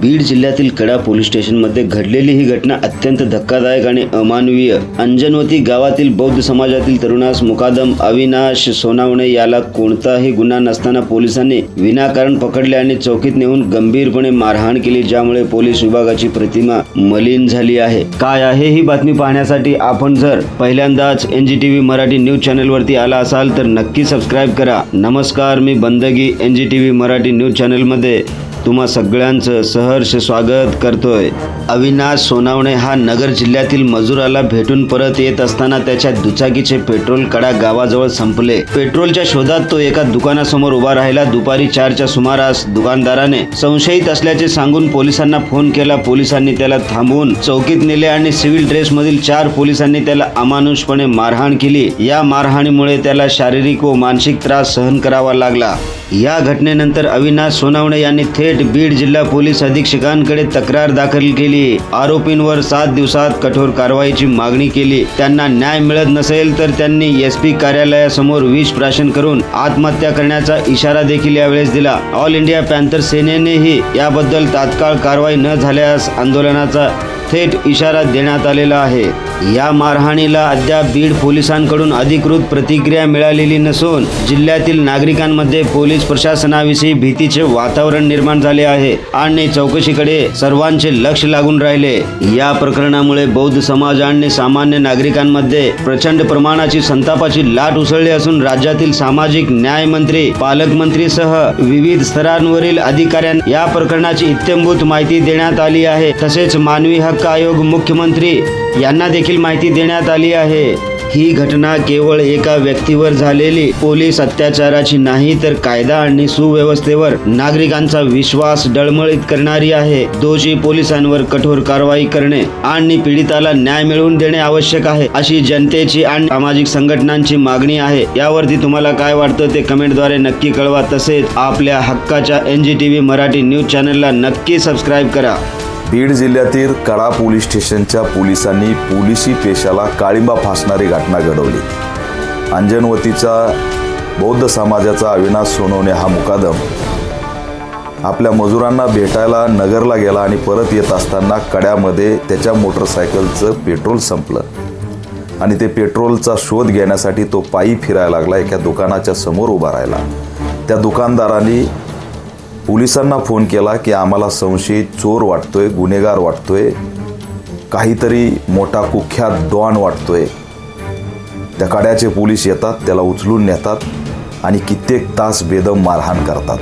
बीड जिल्ह्यातील कडा पोलीस स्टेशनमध्ये घडलेली ही घटना अत्यंत धक्कादायक आणि अमानवीय. अंजनवती गावातील बौद्ध समाजातील तरुणास मुकादम अविनाश सोनावणे याला कोणताही गुन्हा नसताना पोलिसांनी विनाकारण पकडले आणि चौकीत नेऊन गंभीरपणे मारहाण केली ज्यामुळे पोलीस विभागाची प्रतिमा मलिन झाली आहे. काय आहे ही बातमी पाहण्यासाठी आपण जर पहिल्यांदाच N G T V Marathi news चॅनलवरती आला असाल तर नक्की सबस्क्राईब करा. नमस्कार मी Bandagi N G T V Marathi news चॅनलमध्ये तुम्हा सगळ्यांचं सहर्ष स्वागत करतोय. अविनाश सोनावणे हा नगर जिल्ह्यातील मजुराला भेटून परत येत असताना त्याच्या दुचाकीचे पेट्रोल कडा गावाजवळ संपले. पेट्रोलच्या शोधात तो एका दुकानासमोर उभा राहिला. दुपारी चारच्या सुमारास दुकानदाराने संशयित असल्याचे सांगून पोलिसांना फोन केला. पोलिसांनी त्याला थांबवून चौकीत नेले आणि सिव्हिल ड्रेसमधील चार पोलिसांनी त्याला अमानुषपणे मारहाण केली. या मारहाणीमुळे त्याला शारीरिक व मानसिक त्रास सहन करावा लागला. या घटनेनंतर अविनाश सोनावणे यांनी थेट बीड जिल्हा पोलीस अधीक्षकांकडे तक्रार दाखल केली. आरोपींवर सात दिवसात कठोर कारवाईची मागणी केली. त्यांना न्याय मिळत नसेल तर त्यांनी एस पी कार्यालयासमोर विष प्राशन करून आत्महत्या करण्याचा इशारा देखील यावेळेस दिला. ऑल इंडिया पॅन्थर सेनेनेही याबद्दल तात्काळ कारवाई न झाल्यास आंदोलनाचा थेट इशारा देण्यात आलेला आहे. या मारहाणीला अद्याप बीड पोलिसांकडून अधिकृत प्रतिक्रिया मिळालेली नसून जिल्ह्यातील नागरिकांमध्ये पोलीस प्रशासनाविषयी भीतीचे वातावरण निर्माण झाले आहे. आणि चौकशीकडे सर्वांचे लक्ष लागून राहिले. या प्रकरणामुळे बौद्ध समाज आणि सामान्य नागरिकांमध्ये प्रचंड प्रमाणाची संतापाची लाट उसळली असून राज्यातील सामाजिक न्याय मंत्री पालकमंत्रीसह विविध स्तरांवरील अधिकाऱ्यांना या प्रकरणाची इत्यंभूत माहिती देण्यात आली आहे. तसेच मानवी हक्क आयोग मुख्यमंत्री यांना देखील देखील माहिती देण्यात आली आहे. ही घटना केवळ एका व्यक्तीवर झालेली. पोलीस अत्याचाराची नाही तर कायदा आणि सुव्यवस्थेवर नागरिकांचा विश्वास डळमळीत करणारी आहे. दोषी पोलिसांवर कठोर कारवाई करणे आणि पीडिताला न्याय मिळवून देणे आवश्यक आहे अशी जनतेची आणि सामाजिक संघटनांची मागणी आहे. यावरती तुम्हाला काय वाटतं ते कमेंटद्वारे नक्की कळवा. तसेच आपल्या हक्काच्या N G T V Marathi news चॅनलला नक्की सबस्क्राईब करा. बीड जिल्ह्यातील कडा पोलीस स्टेशनच्या पोलिसांनी पोलिसी पेशाला काळिंबा फासणारी घटना घडवली. अंजनवतीचा बौद्ध समाजाचा अविनाश सोनवणे हा मुकादम आपल्या मजुरांना भेटायला नगरला गेला आणि परत येत असताना कड्यामध्ये त्याच्या मोटरसायकलचं पेट्रोल संपलं. आणि ते पेट्रोलचा शोध घेण्यासाठी तो पायी फिरायला लागला. एका दुकानाच्या समोर उभा राहिला. त्या दुकानदारांनी पोलिसांना फोन केला की आम्हाला संशयित चोर वाटतोय गुन्हेगार वाटतोय काहीतरी मोठा कुख्यात डॉन वाटतोय. त्या कड्याचे पोलीस येतात त्याला उचलून नेतात आणि कित्येक तास बेदम मारहाण करतात.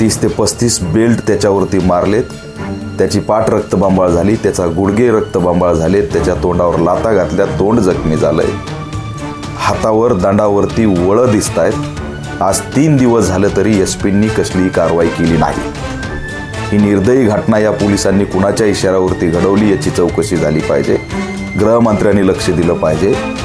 तीस ते पस्तीस बेल्ट त्याच्यावरती मारलेत. त्याची पाठ रक्तबंबाळ झाली त्याचा गुडघे रक्तबांबाळ झाले त्याच्या तोंडावर लाता घातल्या तोंड जखमी झालंय. हातावर दंडावरती वळं दिसत आहेत आज तीन दिवस झालं तरी एस पींनी कसलीही कारवाई केली नाही. ही निर्दयी घटना या पोलिसांनी कुणाच्या इशाऱ्यावरती घडवली याची चौकशी झाली पाहिजे. गृहमंत्र्यांनी लक्ष दिलं पाहिजे.